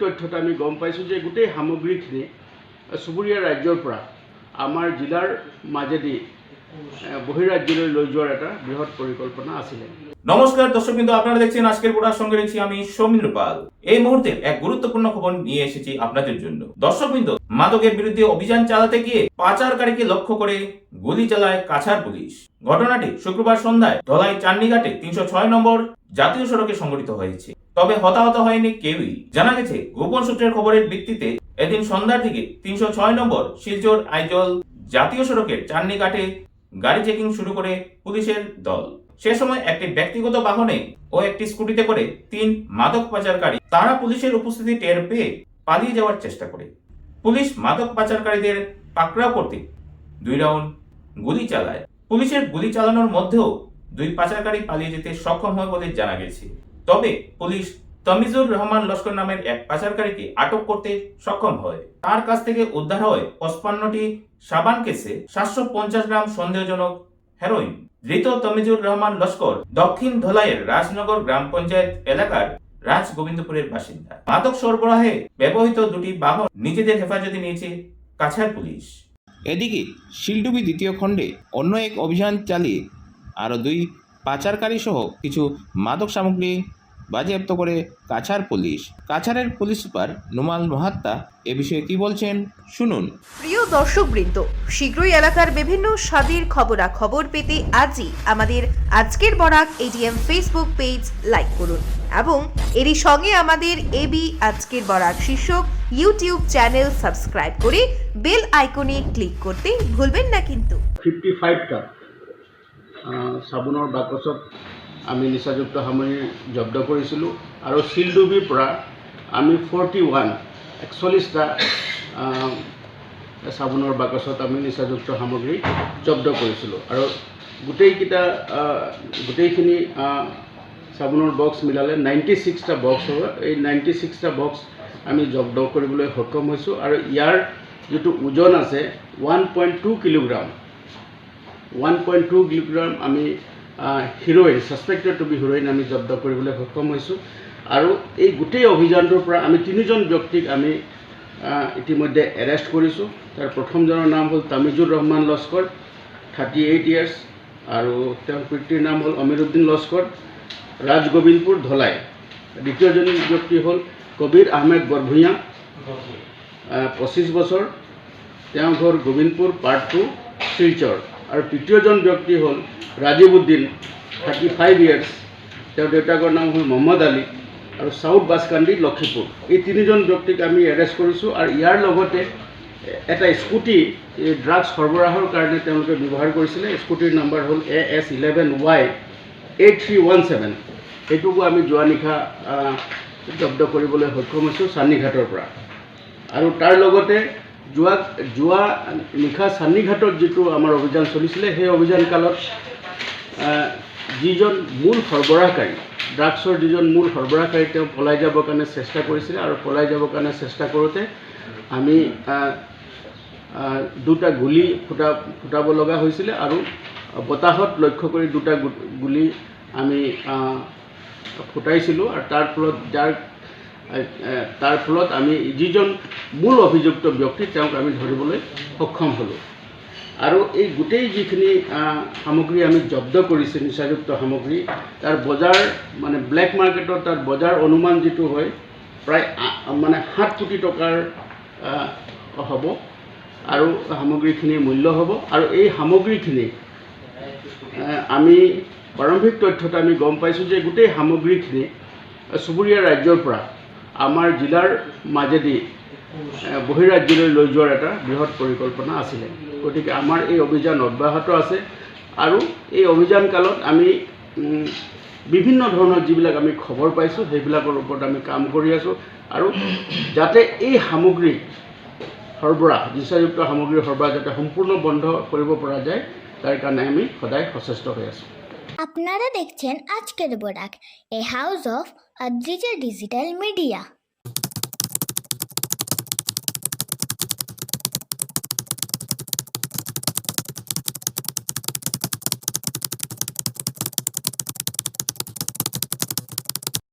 তথ্যত আমি গম পাইছোঁ যে গোটেই সামগ্ৰীখিনি চুবুৰীয়া ৰাজ্যৰ পৰা আমাৰ জিলাৰ মাজেদি এ, বহিৰাজ্যলৈ লৈ যোৱাৰ এটা বৃহৎ পৰিকল্পনা আছিলে। নমস্কার দর্শক বিন্দু আপনারা দেখছেন আজকের পড়ার সঙ্গে রয়েছি আমি সৌমিন্দ্র পাল। এই মুহূর্তে এক গুরুত্বপূর্ণ খবর নিয়ে এসেছি আপনাদের জন্য। দর্শক বিন্দু মাদকের বিরুদ্ধে অভিযান চালাতে গিয়ে পাচারকারীকে লক্ষ্য করে গুলি চালায় কাছাড় পুলিশ। ঘটনাটি শুক্রবার সন্ধ্যায় ধলাই চান্ডিঘাটে তিনশো ছয় নম্বর জাতীয় সড়কে সংঘটিত হয়েছে। তবে হতাহত হয়নি কেউই। জানা গেছে, গোপন সূত্রের খবরের ভিত্তিতে এদিন সন্ধ্যার দিকে তিনশো ছয় নম্বর শিলচর আইজল জাতীয় সড়কের চান্ডিঘাটে গাড়ি চেকিং শুরু করে পুলিশের দল। সে সময় একটি ব্যক্তিগত বাহনে ও একটি স্কুটিতে করে তিন মাদক পাচারকারী তারা পুলিশের উপস্থিতি টের পেয়ে পালিয়ে যাওয়ার চেষ্টা করে। পুলিশ মাদক পাচারকারীদের পাকড়াও করতে দুই রাউন্ড গুলি চালায়। পুলিশের গুলি চালানোর মধ্যেও দুই পাচারকারী পালিয়ে যেতে সক্ষম হয় বলে জানা গেছে। তবে পুলিশ তমিজুর রহমান লস্কর নামের এক পাচারকারীকে আটক করতে সক্ষম হয়। তার কাছ থেকে উদ্ধার হয় পঁচপান্নটি সাবান কেসে সাতশো পঞ্চাশ গ্রাম সন্দেহজনক হেরোইন। ধৃত তমিজুর রহমান লস্কর দক্ষিণ ধলাইয়ের রাজনগর গ্রাম পঞ্চায়েত এলাকার রাজ গোবিন্দপুরের বাসিন্দা। মাদক সরবরাহে ব্যবহৃত দুটি বাহন নিজেদের হেফাজতে নিয়েছে কাছাড় পুলিশ। এদিকে শিলডুবি দ্বিতীয় খণ্ডে অন্য এক অভিযান চালিয়ে আরও দুই পাচারকারী সহ কিছু মাদক সামগ্রী বাজেয়াপ্ত করে কাছার পুলিশ। কাছারের পুলিশ সুপার নুমাল মহাত্তা, এ বিষয়ে কি বলছেন? শুনুন। প্রিয় দর্শকবৃন্দ, শীঘ্রই এলাকার বিভিন্ন স্বাদের খবরাখবর পেতে আজই আমাদের আজকের Barak ADM Facebook page like করুন এবং এরই সঙ্গে আমাদের এবি আজকের বরাক শীর্ষক ইউটিউব চ্যানেল সাবস্ক্রাইব করে বেল আইকনে ক্লিক করতে ভুলবেন না কিন্তু। ফিফটি ফাইভটা চাবোনৰ বাকচত আমি নিচাযুক্ত সামগ্ৰী জব্দ কৰিছিলোঁ আৰু শিলডুবিৰ পৰা আমি ফৰ্টি ওৱান একচল্লিছটা চাবোনৰ বাকচত আমি নিচাযুক্ত সামগ্ৰী জব্দ কৰিছিলোঁ। আৰু গোটেইকেইটা গোটেইখিনি চাবোনৰ বক্স মিলালে নাইণ্টি ছিক্সটা বক্স হ'ব। এই নাইণ্টি ছিক্সটা বক্স আমি জব্দ কৰিবলৈ সক্ষম হৈছোঁ আৰু ইয়াৰ যিটো ওজন আছে one point two kilogram one point two kilogram আমি heroin suspected to be heroin আমি জব্দ কৰিবলৈ সক্ষম হৈছোঁ। আৰু এই গোটেই অভিযানটোৰ পৰা আমি তিনিজন ব্যক্তিক আমি ইতিমধ্যে এৰেষ্ট কৰিছোঁ। তাৰ প্ৰথমজনৰ নাম হ'ল Tamijur Rahman Laskar thirty eight years আৰু তেওঁৰ পিতৃৰ নাম হ'ল অমিৰুদ্দিন লস্কৰ। ৰাজ গোবিন্দপুৰ ধলাই দ্বিতীয়জন ব্যক্তি হ'ল কবিৰ আহমেদ বৰভূঞা। পঁচিছ বছৰ। তেওঁৰ ঘৰ গোবিন্দপুৰ পাৰ্ট টু শিলচৰ। আৰু তৃতীয়জন ব্যক্তি হ'ল Rajib Uddin thirty five years তেওঁৰ দেউতাকৰ নাম হ'ল মহম্মদ আলী আৰু চাউথ বাছকান্দি লক্ষীপুৰ। এই তিনিজন ব্যক্তিক আমি এৰেষ্ট কৰিছোঁ আৰু ইয়াৰ লগতে এটা স্কুটি ড্ৰাগছ সৰবৰাহৰ কাৰণে তেওঁলোকে ব্যৱহাৰ কৰিছিলে। স্কুটিৰ নাম্বাৰ হ'ল A S eleven Y eight three one seven সেইটোকো আমি যোৱা নিশা জব্দ কৰিবলৈ সক্ষম হৈছোঁ চান্নিঘাটৰ পৰা। আৰু তাৰ লগতে যোৱা যোৱা নিশা চান্নিঘাটত যিটো আমাৰ অভিযান চলিছিলে, সেই অভিযান কালত যিজন মূল সৰবৰাহকাৰী, ড্ৰাগছৰ যিজন মূল সৰবৰাহকাৰী তেওঁ পলাই যাবৰ কাৰণে চেষ্টা কৰিছিলে আৰু পলাই যাবৰ কাৰণে চেষ্টা কৰোঁতে আমি দুটা গুলি ফুটা, ফুটাব লগা হৈছিলে আৰু বতাহত লক্ষ্য কৰি দুটা গুলি আমি ফুটাইছিলোঁ আৰু তাৰ ফলত যাৰ তাৰ ফলত আমি যিজন মূল অভিযুক্ত ব্যক্তি তেওঁক আমি ধৰিবলৈ সক্ষম হ'লোঁ। আৰু এই গোটেই যিখিনি সামগ্ৰী আমি জব্দ কৰিছোঁ, নিচাযুক্ত সামগ্ৰী, তাৰ বজাৰ মানে ব্লেক মাৰ্কেটত তাৰ বজাৰ অনুমান যিটো হয়, প্ৰায় মানে সাত কোটি টকাৰ হ'ব আৰু সামগ্ৰীখিনিৰ মূল্য হ'ব। আৰু এই সামগ্ৰীখিনি আমি প্ৰাৰম্ভিক তথ্যত আমি গম পাইছোঁ যে গোটেই সামগ্ৰীখিনি চুবুৰীয়া ৰাজ্যৰ পৰা আমাৰ জিলাৰ মাজেদি বহিৰাজ্যলৈ লৈ যোৱাৰ এটা বৃহৎ পৰিকল্পনা আছিলে। গতিকে আমাৰ এই অভিযান অব্যাহত আছে আৰু এই অভিযান কালত আমি বিভিন্ন ধৰণৰ যিবিলাক আমি খবৰ পাইছোঁ, সেইবিলাকৰ ওপৰত আমি কাম কৰি আছোঁ আৰু যাতে এই সামগ্ৰী সৰবৰাহ, নিচাযুক্ত সামগ্ৰীৰ সৰবৰাহ যাতে সম্পূৰ্ণ বন্ধ কৰিব পৰা যায় তাৰ কাৰণে আমি সদায় সচেষ্ট হৈ আছোঁ। আপনারা দেখছেন আজকের Barak, a house of Adrija digital media.